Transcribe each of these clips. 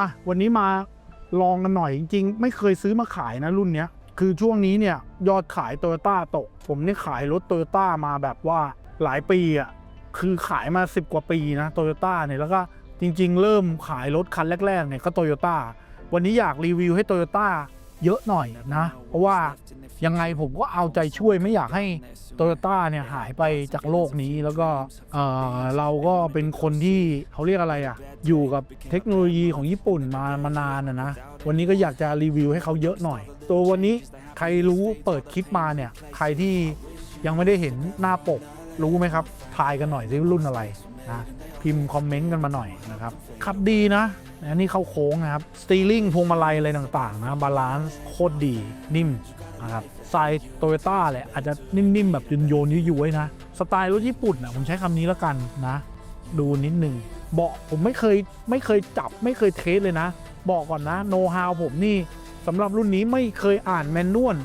อะวันนี้มาลองกันหน่อยจริงๆ ไม่เคยซื้อมาขายนะรุ่นเนี้ยคือช่วงนี้เนี่ยยอดขายโตโยต้าตก ผมเนี่ยขายรถโตโยต้ามาแบบว่าหลายปีอะคือขายมา 10 กว่าปีนะโตโยต้าเนี่ยแล้วก็จริง ๆ เริ่มขายรถคันแรกๆเนี่ยก็โตโยต้าวันนี้อยากรีวิวให้โตโยต้า เยอะหน่อยนะ เพราะว่ายังไงผมก็เอาใจช่วยไม่อยากให้โตโยต้าเนี่ยหายไปจากโลกนี้แล้วก็เเราก็เป็นคนที่เขาเรียกอะไรอะ อยู่กับเทคโนโลยีของญี่ปุ่นมามานานนะนะ วันนี้ก็อยากจะรีวิวให้เขาเยอะหน่อย ตัววันนี้ใครรู้เปิดคลิปมาเนี่ย ใครที่ยังไม่ได้เห็นหน้าปกรู้ไหมครับ ทายกันหน่อยซิรุ่นอะไร นะพิมพ์คอมเมนต์กันมาหน่อยนะครับขับดีนะอันนี้เข้าโค้งนะครับสตีลิ่งพวงมาลัยอะไรต่างๆนะบาลานซ์โคตรดีนิ่มนะครับสไตล์โตโยต้าแหละอาจจะนิ่มๆ แบบยนโยนๆยุ้ยๆนะ สไตล์รถญี่ปุ่นนะผมใช้คำนี้แล้วกันนะ ดูนิดหนึ่งเบาะผมไม่เคยไม่เคยจับไม่เคยเทสเลยนะ บอกก่อนนะโน้ตฮาวผมนี่สำหรับรุ่นนี้ไม่เคยอ่านแมนนวล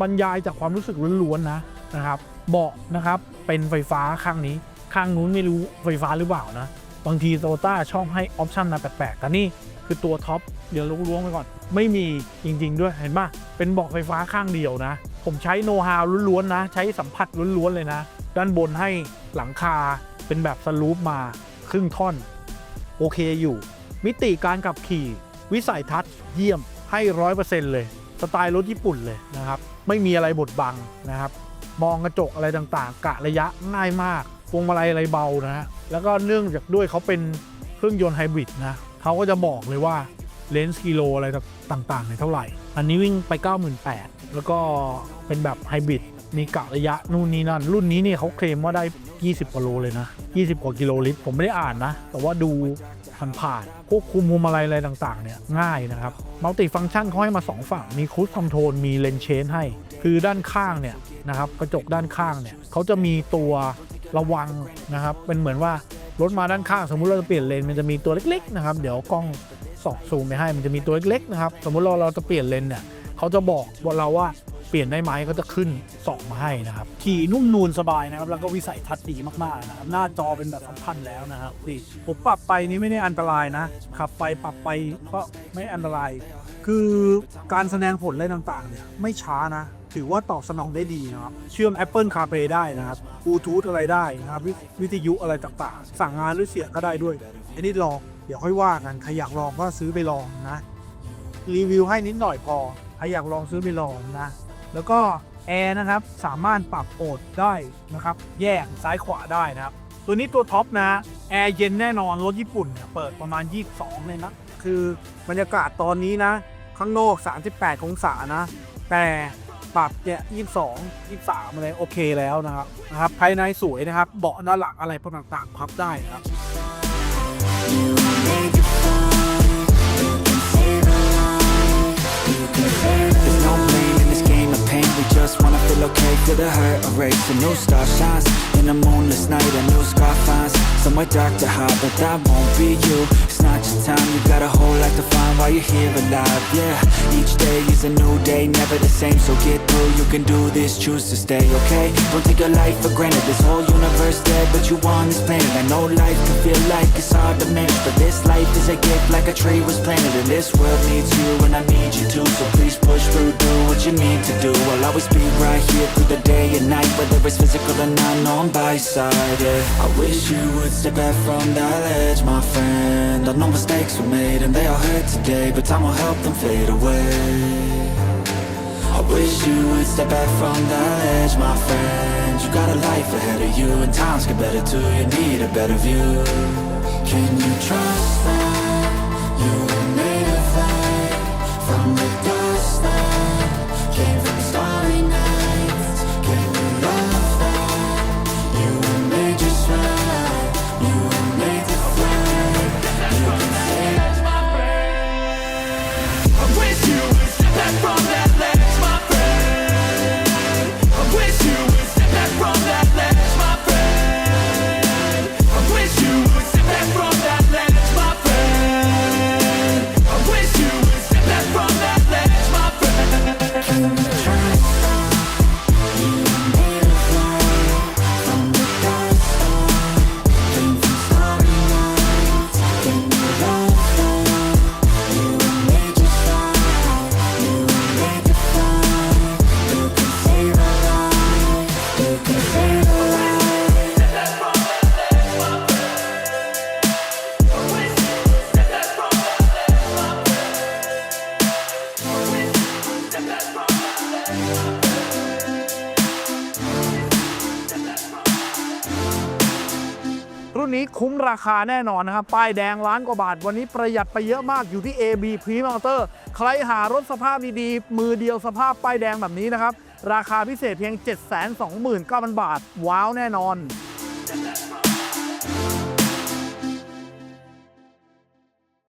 บรรยายจากความรู้สึกล้วนๆนะนะครับ เบาะนะครับเป็นไฟฟ้าข้างนี้ ข้างนู้นไม่รู้ไฟฟ้าหรือเปล่านะ บางทีโตต้าชอบให้ออปชันมาแปลกๆแต่นี่คือตัวท็อปเดี๋ยวล้วงไปก่อน ไม่มีจริง ๆ ด้วยเห็นป่ะเป็นบอกไฟฟ้าข้างเดียวนะ ผมใช้โน้ตฮาวล้วนๆนะ ใช้สัมผัสล้วนๆเลยนะ ด้านบนให้หลังคาเป็นแบบสลูปมาครึ่งท่อน โอเคอยู่ มิติการขับขี่ วิสัยทัศน์เยี่ยมให้ร้อยเปอร์เซ็นต์เลย สไตล์รถญี่ปุ่นเลยนะครับ ไม่มีอะไรบดบังนะครับ มองกระจกอะไรต่างๆ กะระยะง่ายมาก พวงมาลัยอะไรเบานะฮะแล้วก็เนื่องจากด้วยเขาเป็นเครื่องยนต์ไฮบริดนะเขาก็จะบอกเลยว่าเลนส์กิโลอะไรต่างๆเนี่ยเท่าไหร่ อันนี้วิ่งไป 98,000 แล้วก็เป็นแบบไฮบริดมีกะระยะนู่นนี่นั่น รุ่นนี้เนี่ยเขาเคลมว่าได้ 20กว่าโลเลยนะ 20 กว่ากิโลลิตร ผมไม่ได้อ่านนะ แต่ว่าดูผ่านๆควบคุมมุมอะไรอะไรต่างๆ เนี่ยง่ายนะครับมัลติฟัง c t ชันเขาให้มา 2 ฝั่ง มีคู i คอนโทรลมีเลนเชนให้ คือด้านข้างเนี่ยนะครับกระจกด้านข้างเนี่ยเขาจะมีตัว ระวังนะครับ เป็นเหมือนว่ารถมาด้านข้างสมมุติเราจะเปลี่ยนเลนมันจะมีตัวเล็กๆนะครับ เดี๋ยวกล้องสอดซูมไปให้มันจะมีตัวเล็กๆนะครับ สมมุติเราเราจะเปลี่ยนเลนเนี่ยเขาจะบอกว่าเราว่าเปลี่ยนได้ไหมเขาจะขึ้นสองมาให้นะครับ ขี่นุ่มนูนสบายนะครับแล้วก็วิสัยทัศน์ดีมากๆนะครับหน้าจอเป็นแบบสัมพันธ์แล้วนะครับนี่ผมปรับไปนี่ไม่ได้อันตรายนะขับไปปรับไปก็ไม่อันตราย คือการแสดงผลอะไรต่างๆเนี่ยไม่ช้านะ ถือว่าตอบสนองได้ดีนะครับ เชื่อม Apple CarPlay ได้นะครับบลูทูธอะไรได้นะครับวิวิทยุอะไรต่างๆ สั่งงานหรือเสียงก็ได้ด้วย อันนี้ลอง เดี๋ยวค่อยว่ากัน ใครอยากลองก็ซื้อไปลองนะ รีวิวให้นิดหน่อยพอ ใครอยากลองซื้อไปลองนะ แล้วก็แอร์นะครับ สามารถปรับโอดได้นะครับ แยกซ้ายขวาได้นะครับ ตัวนี้ตัวท็อปนะ แอร์เย็นแน่นอน รถญี่ปุ่นเนี่ยเปิดประมาณ 22 เลยนะ คือบรรยากาศตอนนี้นะ ข้างนอก 38 องศานะ แต่ ปรับเนี่สองยี่สามอะไรโอเคแล้วนะครับนะครับ ภายในสวยนะครับ เบาะด้านหลังอะไรพวกต่างๆพับได้นะครับ feel the hurt erase. A new star shines in a moonless night. A new scar finds somewhere dark to hide, but that won't be you. It's not your time. You got a whole life to find while you're here alive. Yeah, each day is a new day, never the same. So get through. You can do this. Choose to stay. Okay, don't take your life for granted. This whole universe dead, but you on this planet. I know life can feel like it's hard to manage, but this life is a gift, like a tree was planted. And this world needs you, and I need you too. So please push through, do what you need to do. I'll always be right here through the day and night, whether it's physical or not. No, I'm by side. Yeah, I wish you would step back from that ledge, my friend. I know mistakes were made, and they all hurt today, but time will help them fade away. I wish you would step back from that ledge, my friend. You got a life ahead of you, and times get better too. You need a better view. Can you trust that you were made of light from รุ่นนี้คุ้มราคาแน่นอนนะครับ ป้ายแดงล้านกว่าบาท วันนี้ประหยัดไปเยอะมากอยู่ที่ AB p r e m o t o r ใครหารถสภาพดีๆ มือเดียวสภาพป้ายแดงแบบนี้นะครับ ราคาพิเศษเพียง 729,000 บาท ว้าวแน่นอน